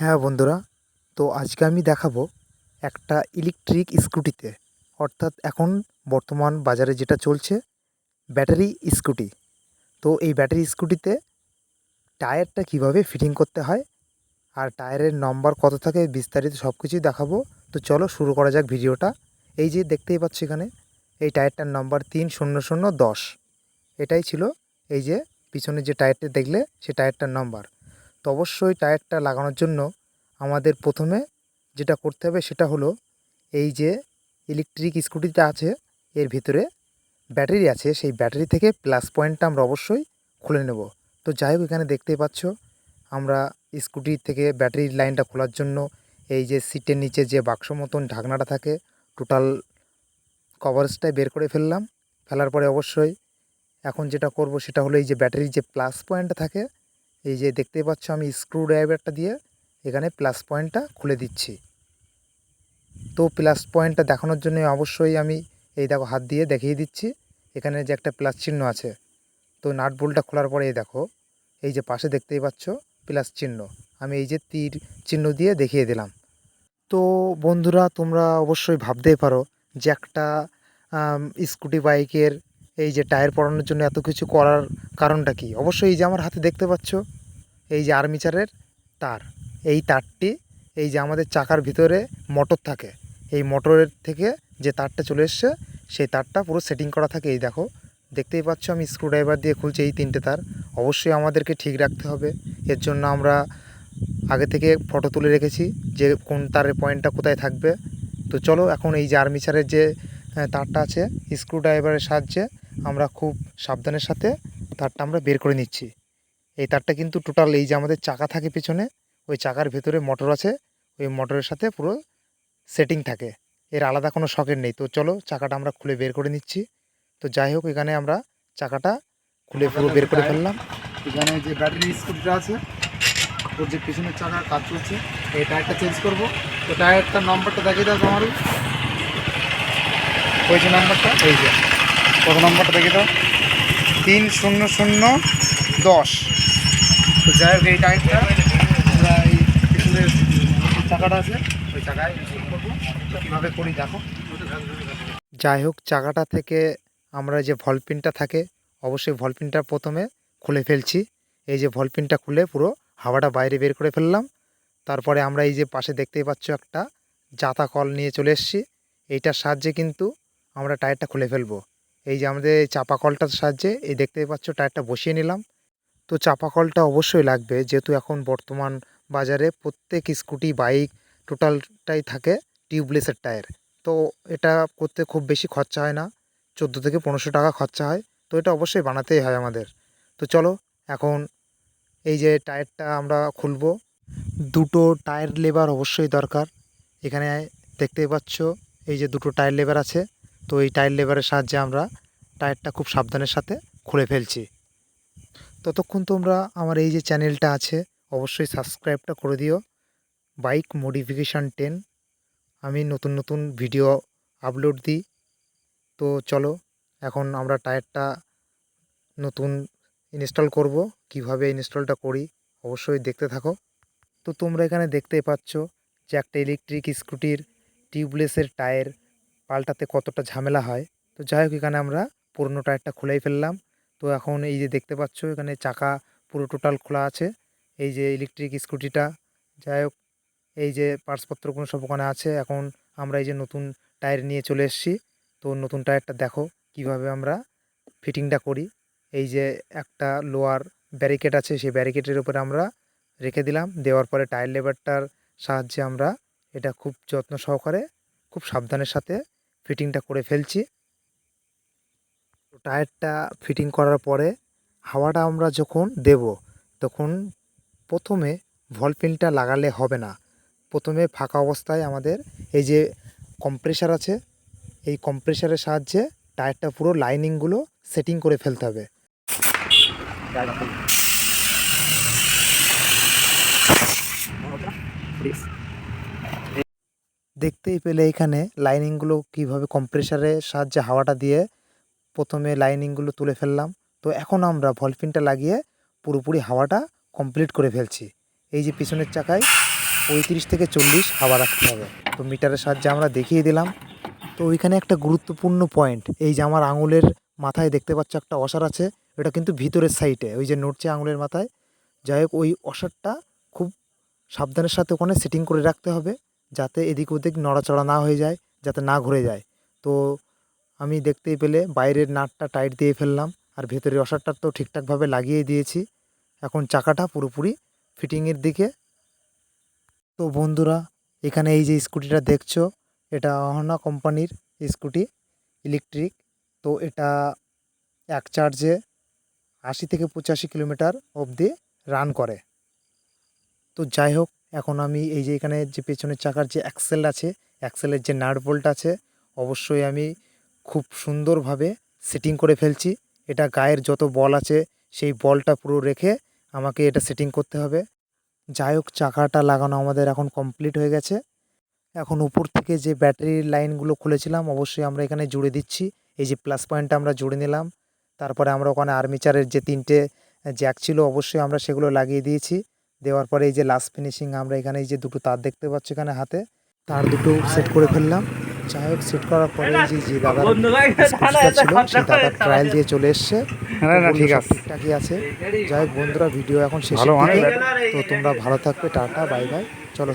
হ্যাঁ বন্ধুরা, তো আজকে আমি দেখাবো একটা ইলেকট্রিক স্কুটিতে। অর্থাৎ এখন বর্তমান বাজারে যেটা চলছে ব্যাটারি স্কুটি। তো এই ব্যাটারি স্কুটিতে টায়ারটা কীভাবে ফিটিং করতে হয়, আর টায়ারের নম্বর কত থাকে বিস্তারিত সব কিছুই দেখাবো। তো চলো শুরু করা যাক ভিডিওটা। এই যে দেখতেই পাচ্ছ এখানে, এই টায়ারটার নম্বর তিন শূন্য শূন্য দশ। এটাই ছিল এই যে পিছনে যে টায়ারটা দেখলে, সে টায়ারটার নম্বর তো অবশ্যই টায়ারটা লাগানোর জন্য আমাদের প্রথমে যেটা করতে হবে সেটা হলো এই যে ইলেকট্রিক স্কুটিটা আছে, এর ভিতরে ব্যাটারি আছে, সেই ব্যাটারি থেকে প্লাস পয়েন্টটা আমরা অবশ্যই খুলে নেব। তো যাই হোক, এখানে দেখতেই পাচ্ছ, আমরা স্কুটি থেকে ব্যাটারির লাইনটা খোলার জন্য এই যে সিটের নিচে যে বাক্স মতন ঢাকনাটা থাকে টোটাল কভারেজটাই বের করে ফেললাম। ফেলার পরে অবশ্যই এখন যেটা করব সেটা হলো এই যে ব্যাটারির যে প্লাস পয়েন্টটা থাকে এই যে দেখতেই পাচ্ছ আমি স্ক্রু ড্রাইভারটা দিয়ে এখানে প্লাস পয়েন্টটা খুলে দিচ্ছি। তো প্লাস পয়েন্টটা দেখানোর জন্য অবশ্যই আমি এই দেখো হাত দিয়ে দেখিয়ে দিচ্ছি। এখানে যে একটা প্লাস চিহ্ন আছে, তো নাট বোল্টটা খোলার পরে এই দেখো, এই যে পাশে দেখতেই পাচ্ছ প্লাস চিহ্ন। আমি এই যে তীর চিহ্ন দিয়ে দেখিয়ে দিলাম। তো বন্ধুরা তোমরা অবশ্যই ভাবতেই পারো যে একটা স্কুটি বাইকের এই যে টায়ার পড়ানোর জন্য এত কিছু করার কারণটা কি? অবশ্যই এই যে আমার হাতে দেখতে পাচ্ছ, এই যে আর্মিচারের তার, এই তারটি, এই যে আমাদের চাকার ভিতরে মোটর থাকে, এই মোটরের থেকে যে তারটা চলে এসছে, সেই তারটা পুরো সেটিং করা থাকে। এই দেখো, দেখতেই পাচ্ছ আমি স্ক্রুড্রাইভার দিয়ে খুলছি এই তিনটে তার। অবশ্যই আমাদেরকে ঠিক রাখতে হবে। এর জন্য আমরা আগে থেকে ফটো তুলে রেখেছি যে কোন তারের পয়েন্টটা কোথায় থাকবে। তো চলো এখন এই যে আর্মিচারের যে তারটা আছে স্ক্রুড্রাইভারের সাহায্যে আমরা খুব সাবধানের সাথে তারটা আমরা বের করে নিচ্ছি। এই তারটা কিন্তু টোটাল এই যে আমাদের চাকা থাকে পিছনে, ওই চাকার ভেতরে মোটর আছে, ওই মোটরের সাথে পুরো সেটিং থাকে। এর আলাদা কোনো শকের নেই। তো চলো চাকাটা আমরা খুলে বের করে নিচ্ছি। তো যাই হোক, এখানে আমরা চাকাটা খুলে পুরো বের করে ফেললাম। এখানে যে ব্যাটারি স্কুটিটা আছে, ওর যে পিছনের চাকার কাজ চলছে, এই টায়ারটা চেঞ্জ করব। তো টায়ারটার নম্বরটা দেখিয়ে দাও আমার ওই যে নম্বরটা এই যে। কত নম্বরটা দেখি দাও? তিন শূন্য শূন্য দশ। তো যাই হোক, এই টাইমটা এই চাকাটা আছে, ওই চাকায় তো কীভাবে করি দেখো। যাই হোক, চাকাটা থেকে আমরা যে ভলপিনটা থাকে, অবশ্যই ভলপিনটা প্রথমে খুলে ফেলছি। এই যে ভলপিনটা খুলে পুরো হাওয়াটা বাইরে বের করে ফেললাম। তারপরে আমরা এই যে পাশে দেখতেই পাচ্ছ একটা জাতা কল নিয়ে চলে এসেছি। এইটার সাহায্যে কিন্তু আমরা টায়ারটা খুলে ফেলব। এই যে আমাদের চাপা কলটার সাহায্যে এই দেখতেই পাচ্ছ টায়ারটা বসিয়ে নিলাম। তো চাপা কলটা অবশ্যই লাগবে, যেহেতু এখন বর্তমান বাজারে প্রত্যেক স্কুটি, বাইক টোটালটাই থাকে টিউবলেসের টায়ার। তো এটা করতে খুব বেশি খরচা হয় না, চোদ্দ থেকে পনেরোশো টাকা খরচা হয়। তো এটা অবশ্যই বানাতেই হয় আমাদের। তো চলো, এখন এই যে টায়ারটা আমরা খুলবো। দুটো টায়ার লেবার অবশ্যই দরকার। এখানে দেখতেই পাচ্ছ, এই যে দুটো টায়ার লেবার আছে। তো এই টায়ার লেবারের সাহায্যে আমরা টায়ারটা খুব সাবধানের সাথে খুলে ফেলছি। ততক্ষণ তোমরা আমার এই যে চ্যানেলটা আছে, অবশ্যই সাবস্ক্রাইবটা করে দিও। বাইক মডিফিকেশান টেন আমি নতুন নতুন ভিডিও আপলোড দিই। তো চলো, এখন আমরা টায়ারটা নতুন ইনস্টল করব, কীভাবে ইনস্টলটা করি, অবশ্যই দেখতে থাকো। তো তোমরা এখানে দেখতেই পাচ্ছ, যে একটা ইলেকট্রিক স্কুটির টিউবলেসের টায়ার পাল্টাতে কতটা ঝামেলা হয়। তো যাই হোক, এখানে আমরা পুরনো টায়ারটা খুলেই ফেললাম। তো এখন এই যে দেখতে পাচ্ছ, এখানে চাকা পুরো টোটাল খোলা আছে। এই যে ইলেকট্রিক স্কুটিটা যাই হোক, এই যে পার্সপত্রগুলো সব ওখানে আছে। এখন আমরা এই যে নতুন টায়ার নিয়ে চলে এসেছি। তো নতুন টায়ারটা দেখো কীভাবে আমরা ফিটিংটা করি। এই যে একটা লোয়ার ব্যারিকেড আছে, সেই ব্যারিকেডের উপরে আমরা রেখে দিলাম। দেওয়ার পরে টায়ার লেবারটার সাহায্যে আমরা এটা খুব যত্ন সহকারে, খুব সাবধানের সাথে ফিটিংটা করে ফেলছি। টায়ারটা ফিটিং করার পরে হাওয়াটা আমরা যখন দেব, তখন প্রথমে ভলপিনটা লাগালে হবে না। প্রথমে ফাঁকা অবস্থায় আমাদের এই যে কম্প্রেসার আছে, এই কম্প্রেসারের সাহায্যে টায়ারটা পুরো লাইনিংগুলো সেটিং করে ফেলতে হবে। দেখতেই পেলে এখানে লাইনিংগুলো কীভাবে কম্প্রেসারের সাহায্যে হাওয়াটা দিয়ে প্রথমে লাইনিংগুলো তুলে ফেললাম। তো এখন আমরা ভলফিনটা লাগিয়ে পুরোপুরি হাওয়াটা কমপ্লিট করে ফেলছি। এই যে পিছনের চাকায় পঁয়ত্রিশ থেকে চল্লিশ হাওয়া রাখতে হবে। তো মিটারের সাহায্যে আমরা দেখিয়ে দিলাম। তো ওইখানে একটা গুরুত্বপূর্ণ পয়েন্ট এই যে আমার আঙুলের মাথায় দেখতে পাচ্ছ একটা অসার আছে ওটা কিন্তু ভিতরের সাইডে ওই যে নড়ছে আঙুলের মাথায়। যাই হোক, ওই অসারটা খুব সাবধানের সাথে ওখানে সেটিং করে রাখতে হবে। যাতে এদিক ওদিক নড়াচড়া না হয়ে যায়, যাতে না ঘুরে যায়। তো আমি দেখতেই পেলে বাইরের নাটটা টাইট দিয়ে ফেললাম আর ভেতরের অসারটা তো ঠিকঠাকভাবে লাগিয়ে দিয়েছি। এখন চাকাটা পুরোপুরি ফিটিংয়ের দিকে। তো বন্ধুরা, এখানে এই যে স্কুটিটা দেখছ, এটা অহনা কোম্পানির স্কুটি ইলেকট্রিক তো এটা এক চার্জে আশি থেকে পঁচাশি কিলোমিটার অবধি রান করে। তো যাই হোক এখন আমি এই যে এখানে যে পেছনের চাকার যে অ্যাক্সেল আছে অ্যাক্সেলের যে নাট বোল্ট আছে, অবশ্যই আমি খুব সুন্দরভাবে সেটিং করে ফেলছি। এটা গায়ের যত বল আছে, সেই বলটা পুরো রেখে আমাকে এটা সেটিং করতে হবে। যাই হোক, চাকাটা লাগানো আমাদের এখন কমপ্লিট হয়ে গেছে। এখন উপর থেকে যে ব্যাটারির লাইনগুলো খুলেছিলাম, অবশ্যই আমরা এখানে জুড়ে দিচ্ছি। এই যে প্লাস পয়েন্টটা আমরা জুড়ে নিলাম। তারপরে আমরা ওখানে আর্মিচারের যে তিনটে জ্যাক ছিল, অবশ্যই আমরা সেগুলো লাগিয়ে দিয়েছি। দেওয়ার পরে এই যে লাস্ট ফিনিশিং আমরা এখানে এই যে দুটো তার দেখতে পাচ্ছি এখানে হাতে। তার দুটো সেট করে ফেললাম। যাই হোক সেট করার পরে এই যে যে দাদার ছিল সেই দাদার ট্রায়াল দিয়ে চলে এসছে। না না ঠিক আছে। ঠিকঠাকই আছে। যাই হোক বন্ধুরা ভিডিও এখন শেষ তো তোমরা ভালো থাকবে টাটা বাই বাই চলো।